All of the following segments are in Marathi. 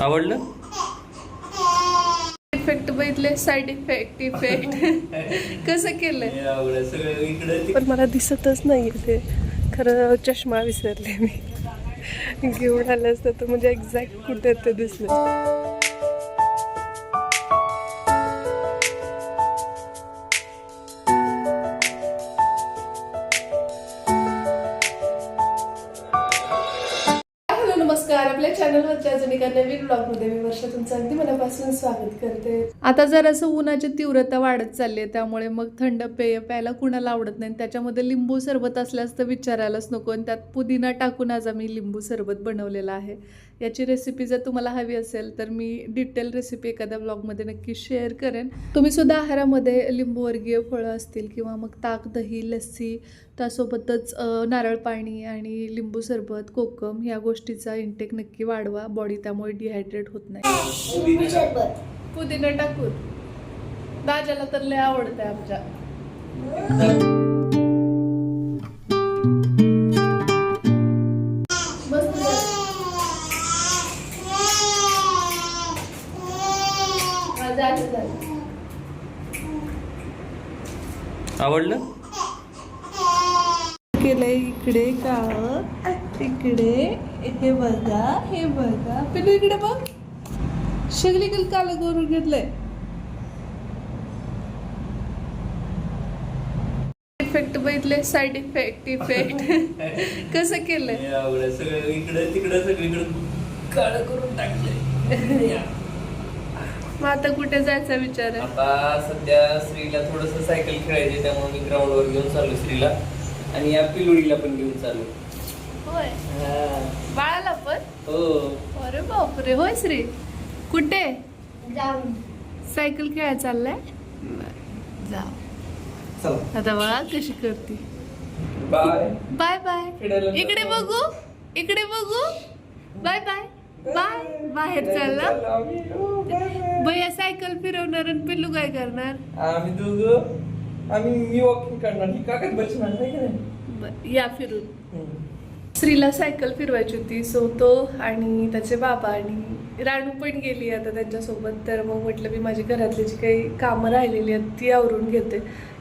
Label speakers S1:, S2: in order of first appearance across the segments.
S1: आवडलं?
S2: इफेक्ट बघितले साईड इफेक्ट इफेक्ट कसं
S1: इकडं
S2: पण मला दिसतच नाहीये ते. खरं चष्मा विसरले मी. घेऊन आलं असतं तर म्हणजे एक्झॅक्ट कुठे ते दिसलं. ब्लॉगमध्ये मी तुमचं अगदी मनापासून स्वागत करते. आता जरासं उन्हाची तीव्रता वाढत चालली आहे त्यामुळे मग थंड पेय प्यायला कुणाला आवडत नाही. त्याच्यामध्ये लिंबू सरबत असल्यास तर विचारायलाच नको आणि त्यात पुदिना टाकून आज आम्ही लिंबू सरबत बनवलेला आहे. याची रेसिपी जर तुम्हाला हवी असेल तर मी डिटेल रेसिपी एखाद्या ब्लॉगमध्ये नक्की शेअर करेन. तुम्ही सुद्धा आहारामध्ये लिंबूवर्गीय फळं असतील किंवा मग ताक दही लस्सी त्यासोबतच नारळ पाणी आणि लिंबू सरबत कोकम या गोष्टीचा इंटेक नक्की वाढवा. बॉडी त्यामुळे डिहायड्रेट होत नाही. पुदिना टाकून. दाजाला तर लय आवडतंय आमच्या.
S1: आवडलं?
S2: केलंय इकडे का? इकडे. हे बघा हे बघा. पिलू इकडे बघ. सगळी कल काल करून घेतलंय. इफेक्ट बघितले साईड इफेक्ट इफेक्ट कसं केलंय?
S1: सगळं इकडं तिकडं सगळीकडं काळं करून टाकलंय.
S2: मग आता कुठे जायचा विचार आहे?
S1: आता सध्या स्त्रीला थोडस सायकल खेळायचे त्यामुळे मी ग्राउंडवर घेऊन चाललो स्त्रीला आणि या पिलोडीला पण घेऊन चाललो
S2: होय?
S1: हा.
S2: बाळाला पण?
S1: हो.
S2: अरे बापरे होय श्री? कुठे? सायकल खेळायला चाललाय? जाऊ.
S1: चला.
S2: आता बघा कशी करते?
S1: बाय.
S2: Bye bye. इकडे. बघू. इकडे बघू. Bye bye. बाय. बाहेर चालला. भैया सायकल फिरवणार आणि पिल्लू काय करणार?
S1: आम्ही दोघं. आम्ही मी वॉकिंग करणार. ही काकत बसणार नाही का? नाही?
S2: ब- या फिरून.
S1: हम्म.
S2: स्त्रीला सायकल फिरवायची होती सो तो आणि त्याचे बाबा आणि राणू पण गेली आता त्यांच्यासोबत. तर मग म्हटलं मी माझी घरातली जी काही कामं राहिलेली आहेत ती आवरून घेते.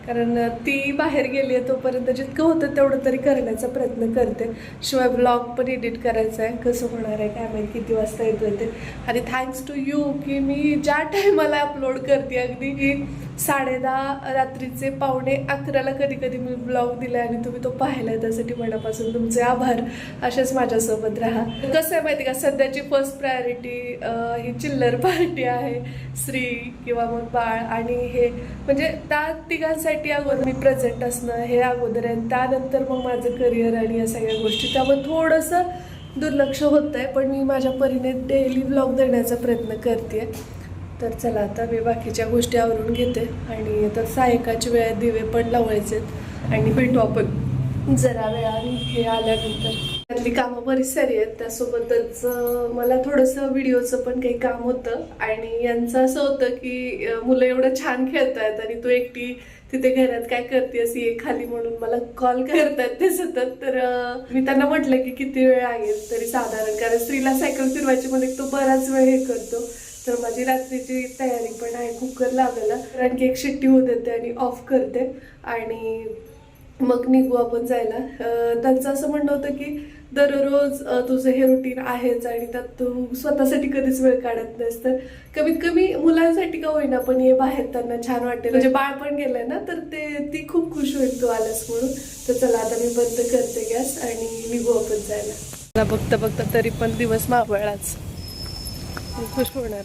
S2: कारण ती बाहेर गेली आहे तोपर्यंत जितकं होतं तेवढं तरी करण्याचा प्रयत्न करते. शिवाय ब्लॉग पण एडिट करायचा आहे. कसं होणार आहे काय माहिती किती वाजता येतो ते. आणि थँक्स टू यू की मी ज्या टायमाला अपलोड करते अगदी की साडे दहा रात्रीचे पावणे अकराला कधी कधी मी ब्लॉग दिला आणि तुम्ही तो पाहिलाय त्यासाठी मनापासून तुमचे आभार. असेच माझ्यासोबत राहा. कसं आहे माहिती का? सध्याची फर्स्ट प्रायोरिटी ही चिल्लर पार्टी आहे. स्त्री किंवा मग बाळ आणि हे म्हणजे त्या तिघांसाठी अगोदर मी प्रेझेंट असणं हे अगोदर आहे. आणि त्यानंतर मग माझं करिअर आणि या सगळ्या गोष्टी. त्यामुळे थोडंसं दुर्लक्ष होत आहे पण मी माझ्या परीने डेली ब्लॉग देण्याचा प्रयत्न करते तर चला आता मी बाकीच्या गोष्टी आवरून घेते. आणि आता सायकाची वेळ दिवे पण लावायचे आणि भेटू आपण जरा वेळाने हे आल्यानंतर. त्यातली कामं बरीच सारी आहेत. त्यासोबतच मला थोडंसं व्हिडिओचं पण काही काम होतं. आणि यांचं असं होतं की मुलं एवढं छान खेळतायत आणि तू एकटी तिथे घरात काय करतेस ये खाली म्हणून मला कॉल करतात ते सतत. तर मी त्यांना म्हटलं की किती वेळ आहे तरी साधारण. कारण स्त्रीला सायकल फिरवायची मध्ये तो बराच वेळ हे करतो. तर माझी रात्रीची तयारी पण आहे कुकर लावलेला कारण की एक शिट्टी होत येते आणि ऑफ करते. आणि मग निघू आपण जायला. त्यांचं असं म्हणणं होतं की दररोज तुझं हे रुटीन आहेच आणि त्यात तू स्वतःसाठी कधीच वेळ काढत नाहीस. तर कमीत कमी मुलांसाठी का होईना पण हे बाहेर त्यांना छान वाटेल. म्हणजे बाळ पण गेलंय ना तर ते ती खूप खुश होईल तू आलास म्हणून. तर चला आता मी बंद करते गॅस आणि निघू आपण जायला. बघता बघता तरी पण दिवस मावळलाच. खुश होणार.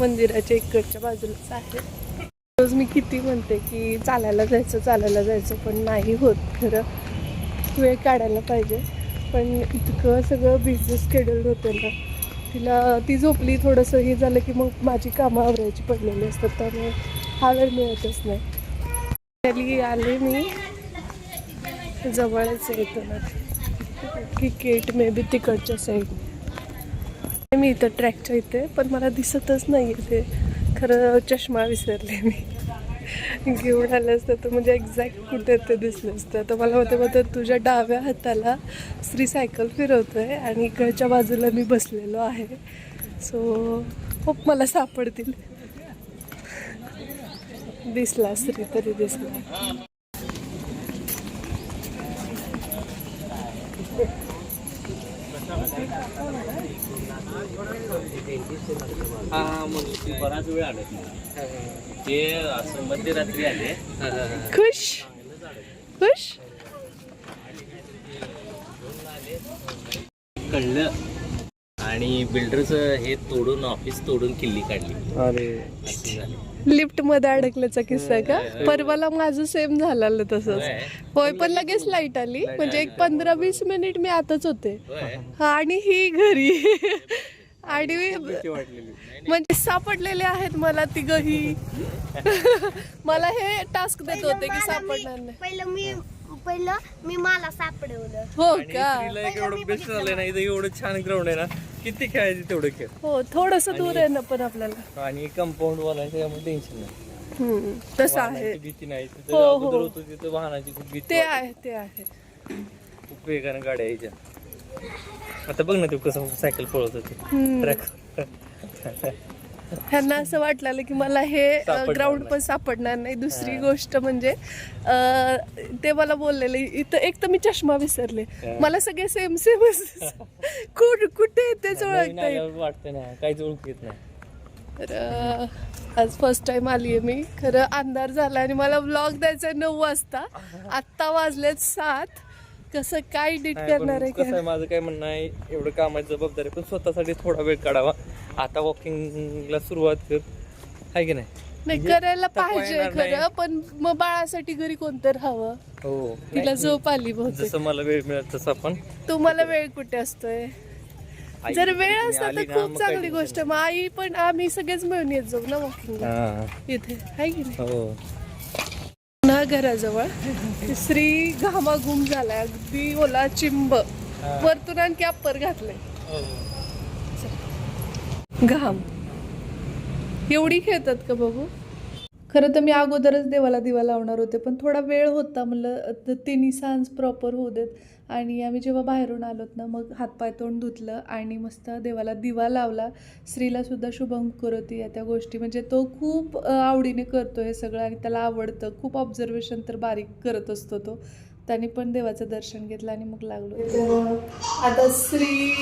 S2: मंदिराच्या इकडच्या बाजूलाच आहे. रोज मी किती म्हणते की चालायला जायचं चालायला जायचं पण नाही होत खरं. वेळ काढायला पाहिजे. पण इतकं सगळं बिझनेस शेड्यूल होतं ना. तिला ती झोपली थोडंसं हे झालं की मग माझी कामं आवरायची पडलेली असतात. त्यामुळे हा वेळ मिळतच नाही. त्याली आले मी. जवळच येतो ना. क्रिकेट मे बी तिकडच्या साईड मी इथं ट्रॅकच्या इथे पण मला दिसतच नाही ते. खरं चष्मा विसरले मी. घेऊन आलं असतं तर म्हणजे एक्झॅक्ट कुठे ते दिसलं असतं. तर मला होतं मग तुझ्या डाव्या हाताला स्त्री सायकल फिरवतोय आणि इकडच्या बाजूला मी बसलेलो आहे. सो होप मला सापडतील. दिसला स्त्री तरी दिसला.
S1: हा मग
S3: ते बराच वेळ आले ते असं मध्यरात्री आले.
S2: खुश? खुश?
S3: कळलं. आणि बिल्डरचं हे तोडून ऑफिस तोडून किल्ली काढली. झालं.
S2: लिफ्टमध्ये अडकल्याचा किस्सा का? परवाला माझं सेम झालेलं तसंच.
S3: होय.
S2: होय पण लगेच लाइट आली. म्हणजे एक पंधरा वीस मिनिट मी आतच होते.
S3: होय.
S2: हा, आणि ही घरी. आणि
S1: वाटलेली.
S2: म्हणजे सापडलेले आहेत मला ती गही मला हे टास्क देत होते की सापडणार नाही.
S4: पहिलं मी पहिलं मी मला सापडवलं.
S2: हो का?
S1: एवढं बेस्ट झालंय ना इथं एवढं छान ग्राउंड आहे ना किती खेळायचे तेवढं खेळ.
S2: हो थोडस दूर आहे ना पण आपल्याला.
S1: आणि कंपाऊंड वालायचं त्यामुळे टेन्शन नाही.
S2: तसं आहे.
S1: भीती नाही तिथं
S2: हो, हो.
S1: वाहनाची खूप भीती
S2: ते. आहे ते आहे.
S1: खूप वेगानं गाड्या यायच्या. आता बघ ना तू कसं सायकल पळवत होते. ट्रॅक
S2: ह्यांना असं वाटलेलं की मला हे ग्राउंड. पण सापडणार नाही. दुसरी गोष्ट म्हणजे ते मला बोललेले इथं एक तर मी चष्मा विसरले. मला सगळे सेम सेमच कुठ कुठे तेच ओळखता
S1: वाटतं ना काहीच नाही.
S2: तर आज फर्स्ट टाइम आली आहे मी. खरं अंधार झाला आणि मला ब्लॉग द्यायचा नऊ वाजता. आत्ता वाजलेत सात. कसं काय
S1: नाही, पण
S2: करणार आहे
S1: कसं आहे माझं काय म्हणणं आहे एवढं कामाची जबाबदारी पण स्वतःसाठी थोडा वेळ काढावा. आता वॉकिंगला सुरुवात कर. आहे की नाही?
S2: नाही
S1: म्हणजे
S2: करायला
S1: थकवा
S2: पाहिजे
S1: येणार नाही.
S2: खरं पण मग बाळासाठी घरी कोणतं राहावं
S1: हो
S2: तिला
S1: नाही,
S2: झोप आली बहुतेक.
S1: जसं मला वेळ मिळत तसं आपण
S2: तुम्हाला वेळ कुठे असतोय?
S1: आई
S2: जर वेळ असता
S1: आली
S2: तर
S1: ना,
S2: खूप चांगली गोष्ट. मग आई पण आम्ही सगळेच मिळून येत जाऊ ना वॉकिंगला
S1: हा,
S2: इथे आहे की नाही?
S1: हो.
S2: घराजवळ. श्री घामाघूम झालाय अगदी ओला चिंब. वरतून आणखी अप्पर घातलंय. घाम. एवढी खेळतात का बघू? खरं तर मी अगोदरच देवाला दिवा लावणार होते पण थोडा वेळ होता म्हणलं तर तिन्ही सांज प्रॉपर होऊ देत. आणि आम्ही जेव्हा बाहेरून आलोत ना मग हातपाय तोंड धुतलं आणि मस्त देवाला दिवा लावला. स्त्रीला सुद्धा शुभम करती या त्या गोष्टी. म्हणजे तो खूप आवडीने करतो हे सगळं आणि त्याला आवडतं. खूप ऑब्झर्वेशन तर बारीक करत असतो तो. त्याने पण देवाचं दर्शन घेतलं आणि मग लागलो. आता स्त्री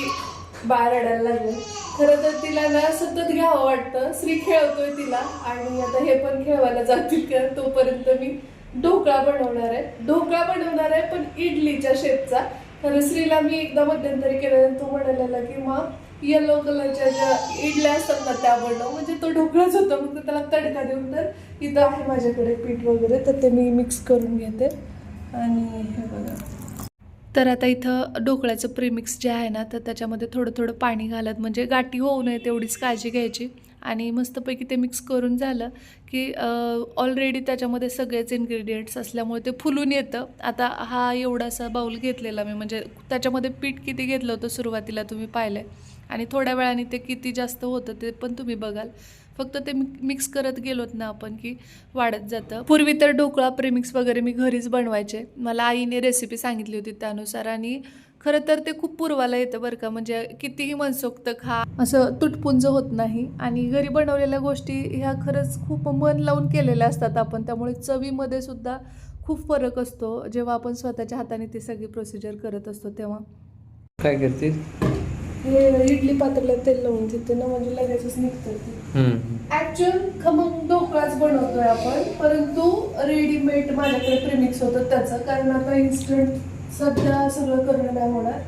S2: बाळ रडायला लागले. खरं तर तिला ना सतत घ्यावं वाटतं. श्री खेळतोय तिला. आणि आता हे पण खेळवायला जातील कारण तोपर्यंत मी ढोकळा बनवणार आहे. ढोकळा बनवणार आहे पण इडलीच्या शेपचा खरं श्रीला मी एकदा मध्यंतरी केलं तो म्हणालेला की मग येलो कलरच्या ज्या इडल्या असतात ना त्या बनव. म्हणजे तो ढोकळाच होता. मग त्याला तडका देऊन तर इथं आहे माझ्याकडे पीठ वगैरे तर ते मी मिक्स करून घेते. आणि हे बघा. तर आता इथं ढोकळ्याचं प्रिमिक्स जे आहे ना तर त्याच्यामध्ये थोडं थोडं पाणी घालत म्हणजे गाठी होऊ नये तेवढीच काळजी घ्यायची. आणि मस्तपैकी ते मिक्स करून झालं की ऑलरेडी त्याच्यामध्ये सगळेच इन्ग्रेडियंट्स असल्यामुळे ते फुलून येतं. आता हा एवढासा बाऊल घेतलेला मी म्हणजे त्याच्यामध्ये पीठ किती घेतलं होतं सुरुवातीला तुम्ही पाहिलं आणि थोड्या वेळाने ते किती जास्त होतं ते पण तुम्ही बघाल. फक्त ते मिक्स करत गेलोत ना आपण की वाढत जातं. पूर्वी तर ढोकळा प्रेमिक्स वगैरे मी घरीच बनवायचे. मला आईने रेसिपी सांगितली होती त्यानुसार आणि खरं तर ते खूप पूर्वाला येतं बरं का. म्हणजे कितीही मनसोक्त खा. असं तुटपुंज होत नाही. आणि घरी बनवलेल्या गोष्टी ह्या खरंच खूप मन लावून केलेल्या असतात आपण. त्यामुळे चवीमध्ये सुद्धा खूप फरक असतो. जेव्हा आपण स्वतःच्या हाताने ती सगळी प्रोसिजर करत असतो तेव्हा.
S1: काय करते?
S2: हे इडली पात्राला तेल लावून घेते ना म्हणजे लगेचच निघतं ते. ऍक्च्युअल खमंग ढोकळाच बनवतोय आपण परंतु रेडीमेड माझ्याकडे प्रेमिक्स होतं त्याचं कारण आता इन्स्टंट सध्या सगळं करणं नाही होणार.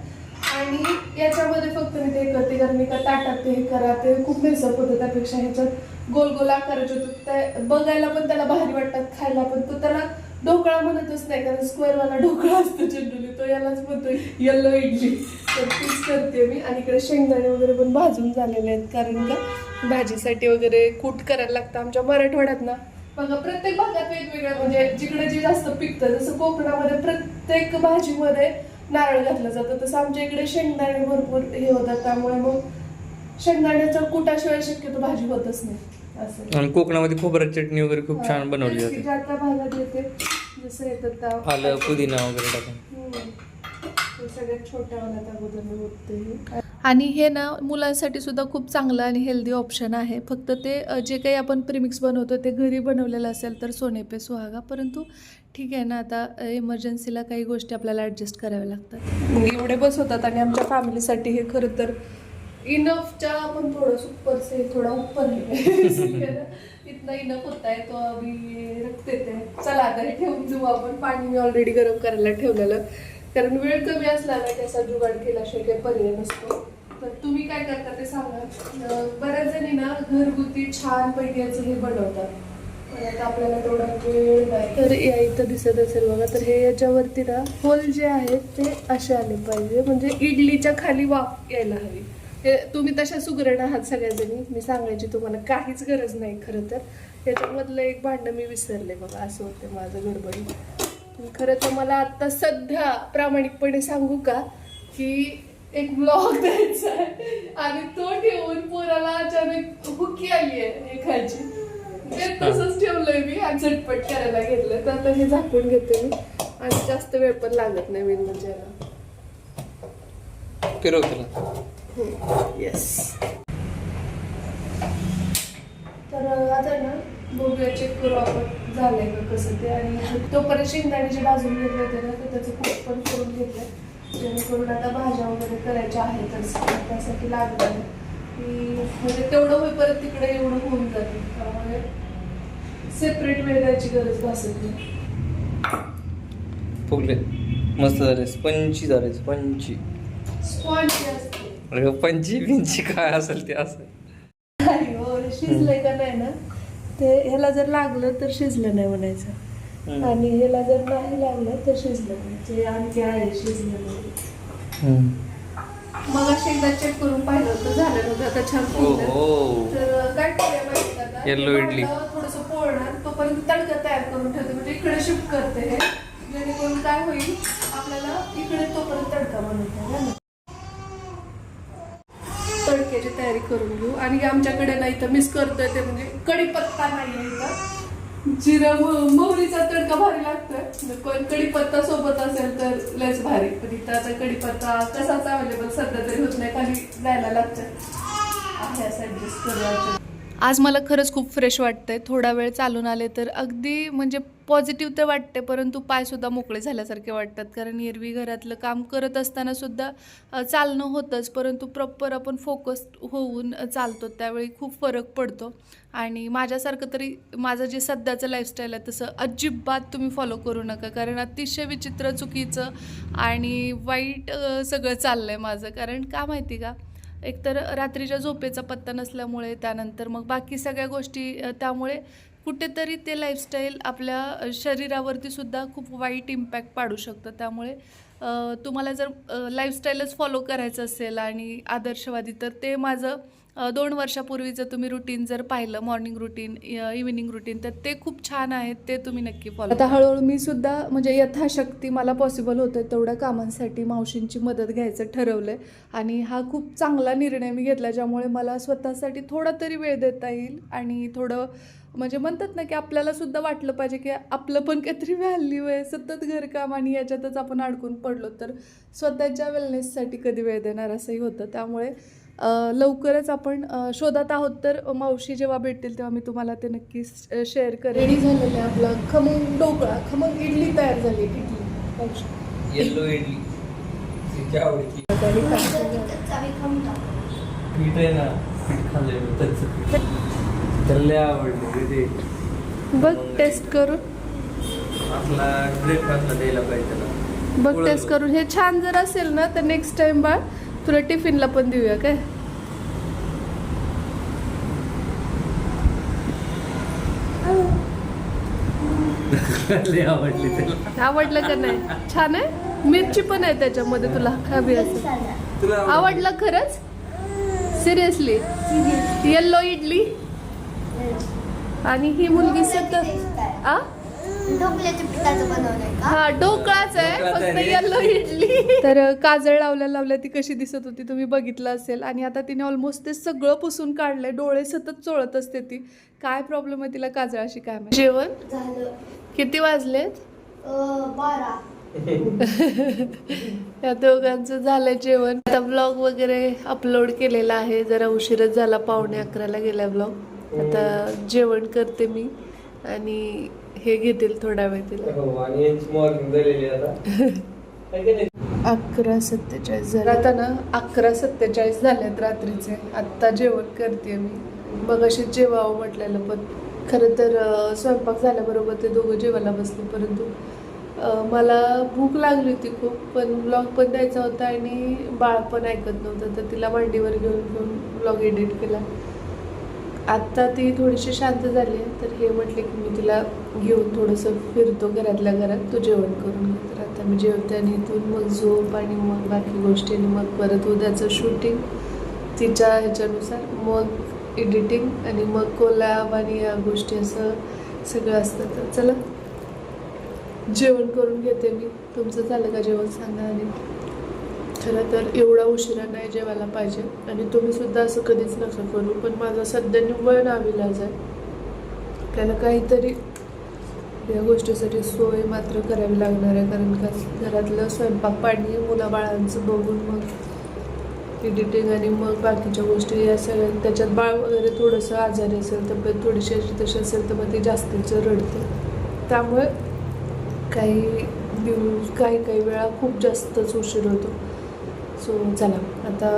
S2: आणि याच्यामध्ये फक्त मी ते करते कारण मी का ताटात ते हे करा ते खूप मेसअप होतं त्यापेक्षा ह्याच्यात गोल गोल आकाराचे होतं. ते बघायला पण त्याला भारी वाटतात खायला पण. तो त्याला ढोकळा म्हणतच नाही कारण स्क्वेअरवाला ढोकळा असतो जनरली तो यालाच म्हणतो येल्लो इडली तर तीच करते मी. आणि इकडे शेंगदाणे वगैरे पण भाजून झालेले आहेत कारण का भाजीसाठी वगैरे कूट करायला लागतं आमच्या मराठवाड्यात ना. बघा प्रत्येक भागात वेगवेगळं म्हणजे जिकडे जे जास्त पिकतं जसं कोकणामध्ये प्रत्येक भाजीमध्ये नारळ घातलं जातं तसं आमच्या इकडे शेंगदाणे भरपूर हे होतात त्यामुळे मग शेंगदाण्याच्या कुटाशिवाय शक्यतो भाजी होतच नाही. असं.
S1: आणि कोकणामध्ये खोबऱ्याची चटणी वगैरे खूप छान बनवली जाते.
S2: ज्या त्या भागात येते जसं येतं त्या
S1: आलं पुदिना वगैरे टाकून.
S2: सगळ्यात छोट्या वाल्यात अगोदर मी बघते. हे. आणि हे ना मुलांसाठी सुद्धा खूप चांगलं आणि हेल्दी ऑप्शन आहे. फक्त ते जे काही आपण प्रिमिक्स बनवतो ते घरी बनवलेलं असेल तर सोने पे सुहागा. परंतु ठीक आहे ना आता इमर्जन्सीला काही गोष्टी आपल्याला ॲडजस्ट कराव्या लागतात. एवढे बस होतात आणि आमच्या फॅमिलीसाठी हे खरं तर इनफच्या आपण थोडं सुपर से थोडा ऊपर इतना इनफ होत आहे तो आम्ही रखते थे चला आता हे ठेवून जाऊ आपण. पाणी मी ऑलरेडी गरम करायला ठेवलेलं. कारण वेळ कमी असला ना त्याचा जुगाड केल्याशिवाय काही पर्याय नसतो. तर तुम्ही काय करता ते सांगा. बऱ्याच जणी ना घरगुती छान पैकी हे बनवतात. आता आपल्याला तेवढा वेळ नाही. तर या इथं दिसत असेल बघा. तर हे याच्यावरती ना होल जे आहेत ते असे आले पाहिजे. म्हणजे इडलीच्या खाली वाफ यायला हवी. हे तुम्ही तशा सुगरण आहात सगळ्याजणी मी सांगायची तुम्हाला काहीच गरज नाही खरं तर. याच्यामधलं एक भांडं मी विसरले बघा. असं होतं माझं गडबडी. खरं तर मला आता सध्या प्रामाणिकपणे सांगू का की एक ब्लॉग द्यायचा आहे. आणि तो ठेवून पोराला अचानक हुकी आली आहे खायची ते तसंच ठेवलंय मी आणि झटपट करायला घेतलं तर आता हे झाकून घेते मी. आणि जास्त वेळ पण लागत नाही मेन म्हणजे. याला
S1: फिरव त्याला.
S2: येस तर आता ना बघूया चेक करू आपण. झालंय का कसं ते? आणि तोपर्यंत शेंगदाणे जे भाजून घेतले होते ना तर त्याचं खूप पण करून घेतलं जेणेकरून आता भाज्या वगैरे करायच्या आहेतच त्यासाठी की म्हणजे तेवढं होईपर्यंत तिकडे एवढं होऊन जाते. त्यामुळे सेपरेट वेळ द्यायची गरज भासत नाही.
S1: फुगले. मस्त झाले. स्पंची झाले. स्पंची
S2: स्पॉन्जी असते.
S1: पंची बिंची काय असेल ते असं.
S2: नाही हो शिजलंय का नाही ना? ते ह्याला जर लागलं तर शिजलं नाही म्हणायचं. आणि ह्याला जर नाही लागलं तर शिजलं नाही ते आणखी आहे शिजलं नाही. मग अशी एकदा चेक करून पाहिलं होतं झालं नव्हतं आता छान
S1: हो. हो
S2: तर काय करूया माहिती का आता?
S1: Yellow
S2: हे
S1: इडली.
S2: भांडं थोडंसं पोळणार तोपर्यंत तडका तयार करून ठेवते म्हणजे इकडे शिफ्ट करते हे जेणेकरून काय होईल आपल्याला इकडे तोपर्यंत तडका बनवता येईल ना. तडक्याची तयारी करून घेऊ. आणि आमच्याकडे नाही तर मिस करतोय ते म्हणजे कढीपत्ता नाही आहे इथं. जिरं मोहरीचा तडका भारी लागतोय. म्हणजे कोण कढीपत्ता सोबत असेल तर लयच भारी. पण इथं आता कढीपत्ता कसाच अवेलेबल सध्या तरी होत नाही. खाली जायला लागतं आहे असं ॲडजस्ट करू आज मला खरंच खूप फ्रेश वाटतंय. थोडा वेळ चालून आले तर अगदी म्हणजे पॉझिटिव्ह तर वाटते परंतु पायसुद्धा मोकळे झाल्यासारखे वाटतात. कारण एरवी घरातलं काम करत असतानासुद्धा चालणं होतंच परंतु प्रॉपर आपण फोकस होऊन चालतो त्यावेळी खूप फरक पडतो. आणि माझ्यासारखं तरी माझं जे सध्याचं लाईफस्टाईल आहे तसं अजिबात तुम्ही फॉलो करू नका. कारण अतिशय विचित्र चुकीचं आणि वाईट सगळं चाललं आहे माझं. कारण का माहिती का? एकतर रात्रीच्या झोपेचा पत्ता नसल्यामुळे त्यानंतर मग बाकी सगळ्या गोष्टी त्यामुळे कुठेतरी ते लाईफस्टाईल आपल्या शरीरावरती सुद्धा खूप वाईट इम्पॅक्ट पाडू शकतं. त्यामुळे तुम्हाला जर लाईफस्टाईलच फॉलो करायचं असेल आणि आदर्शवादी तर ते माझं दोन वर्षापूर्वीचं तुम्ही रुटीन जर पाहिलं मॉर्निंग रुटीन इव्हिनिंग रुटीन तर ते खूप छान आहेत ते तुम्ही नक्की फॉलो आता हळूहळू मी सुद्धा म्हणजे यथाशक्ती मला पॉसिबल होतं तेवढ्या कामांसाठी मावशींची मदत घ्यायचं ठरवलं आणि हा खूप चांगला निर्णय मी घेतला ज्यामुळे मला स्वतःसाठी थोडा तरी वेळ देता येईल आणि थोडं म्हणजे म्हणतात ना की आपल्याला सुद्धा वाटलं पाहिजे की आपलं पण काहीतरी व्हॅल्यू आहे सतत घरकाम आणि याच्यातच आपण अडकून पडलो तर स्वतःच्या वेलनेससाठी कधी वेळ देणार असंही होतं. त्यामुळे लवकरच आपण शोधात आहोत तर मावशी जेव्हा भेटतील तेव्हा मी तुम्हाला ते नक्की शेअर करेन. रेडी झालेलं आहे आपला खमंग डोकळा खमंग इडली तयार झाली इडली.
S1: येल्लो इडली. तिच्या आवडीची. पीठ आहे ना पीठ आवडलं
S2: बघ टेस्ट करून.
S1: आपला ब्रेकफास्टला द्यायला पाहिजे त्याला.
S2: बघ टेस्ट. करून. हे छान जर असेल ना तर नेक्स्ट टाइम बाळ तुला टिफिनला पण देऊया काय?
S1: लय आवडली
S2: आवडलं का नाही? छान आहे. मिरची पण आहे त्याच्यामध्ये तुला खावी.
S1: तुला
S2: आवडलं? खरंच? Seriously yellow idli? आणि ही मुलगी सतत आ?
S4: ढोकल्याच्या पिठाचं बनवलंय का?
S2: हा
S1: ढोकळाच आहे
S2: फक्त. येल्लो इडली. तर काजळ लावल्या लावल्या ती कशी दिसत होती तुम्ही बघितलं असेल. आणि आता तिने ऑलमोस्ट ते सगळं पुसून काढलंय. डोळे सतत चोळत असते ती. काय प्रॉब्लेम आहे तिला काजळाशी काय माहिती? जेवण?
S4: झालं.
S2: किती वाजलेत?
S4: बारा.
S2: या दोघांचं झालं जेवण. आता ब्लॉग वगैरे अपलोड केलेला आहे. जरा उशीरच झाला पावणे अकराला गेला ब्लॉग आता जेवण करते मी. आणि हे घेतील थोडा वेळ तिला
S1: हो नाही?
S2: अकरा सत्तेचाळीस झाले. आता ना अकरा सत्तेचाळीस झालेत रात्रीचे. आत्ता जेवण करते मी. मग अशी जेवावं म्हटलेलं पण खरं तर स्वयंपाक झाल्याबरोबर ते दोघं जेवायला बसले परंतु मला भूक लागली होती खूप पण ब्लॉग पण द्यायचा होता आणि बाळ पण ऐकत नव्हतं तर तिला मांडीवर घेऊन घेऊन ब्लॉग एडिट केला. आत्ता ती थोडीशी शांत झाली आहे तर हे म्हटले की मी तिला घेऊन थोडंसं फिरतो घरातल्या घरात तो जेवण करून घे. तर आता मी जेवते आणि इथून मग झोप आणि मग बाकी गोष्टी आणि मग परत उद्याचं शूटिंग तिच्या ह्याच्यानुसार मग एडिटिंग आणि मग कोलॅब आणि या गोष्टी असं सगळं असतं. तर चला जेवण करून घेते मी. तुमचं झालं का जेवण सांगा आणि खरं तर एवढा उशिरा नाही जेवायला पाहिजे. आणि तुम्ही सुद्धा असं कधीच नका करू पण माझा सध्या निव्वळ नाविलाज आहे. आपल्याला काहीतरी या गोष्टीसाठी सोय मात्र करावी लागणार आहे कारण का घरातलं स्वयंपाक पाणी मुलाबाळांचं बघून मग एडिटिंग आणि मग बाकीच्या गोष्टी या सगळ्या त्याच्यात बाळ वगैरे थोडंसं आजारी असेल तब्येत थोडीशी अशी तशी असेल तर मग ती जास्तीच रडते. त्यामुळे काही दिवस काही काही वेळा खूप जास्तच उशीर होतो. सो चला. आता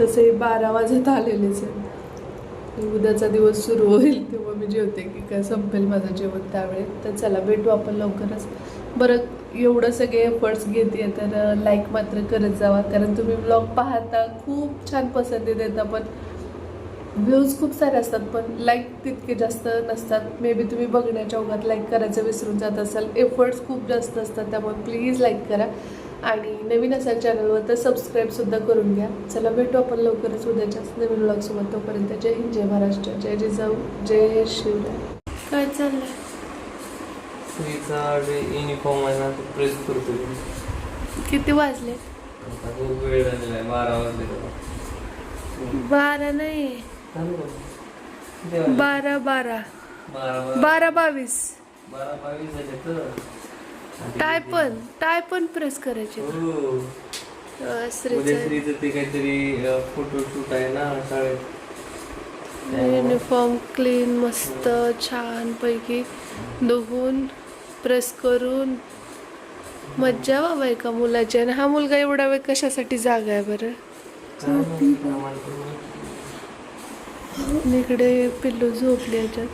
S2: तसे बारा वाजत आलेलेच आहे उद्याचा दिवस सुरू होईल तेव्हा मी जेवते की काय संपेल माझं जेवण त्यावेळेस तर चला भेटू आपण लवकरच. बरं एवढं सगळे एफर्ट्स घेते तर लाईक मात्र करत जावा. कारण तुम्ही ब्लॉग पाहता खूप छान पसंती देता पण व्ह्यूज खूप सारे असतात पण लाईक तितके जास्त नसतात. मे बी तुम्ही बघण्याच्या ओघात लाईक करायचं विसरून जात असाल. एफर्ट्स खूप जास्त असतात त्यामुळे प्लीज लाईक करा. आणि नवीन असाल चॅनलवर तर सबस्क्राईबसुद्धा करून घ्या. चला भेटू आपण लवकरच उद्याच्याच नवीन ब्लॉगसोबत तोपर्यंत जय हिंद जय महाराष्ट्र जय जिजाऊ जय शिवराय. काय चाललंय?
S1: स्त्रीचा युनिफॉर्म आहे ना तो प्रेस करतो.
S2: किती वाजले?
S1: आता खूप वेळ झालेला आहे बारा वाजले.
S2: बारा नाही? बारा बारा.
S1: बारा बारा.
S2: बारा बावीस.
S1: बारा बावीस झाले तर?
S2: टाय पण टाय पण प्रेस करायचे.
S1: हो.
S2: अं,
S1: उद्या
S2: श्रीचं
S1: स्त्रीचं ते काहीतरी फोटोशूट आहे ना शाळेत.
S2: युनिफॉर्म क्लीन मस्त छान पैकी धुवून प्रेस करून. मज्जा बाबा एका मुलाची. आणि हा मुलगा एवढा वेळ कशासाठी जागा आहे बरं?
S1: काय माहिती, काय माहिती.
S2: आणि इकडे पिल्लू झोपली याच्यात.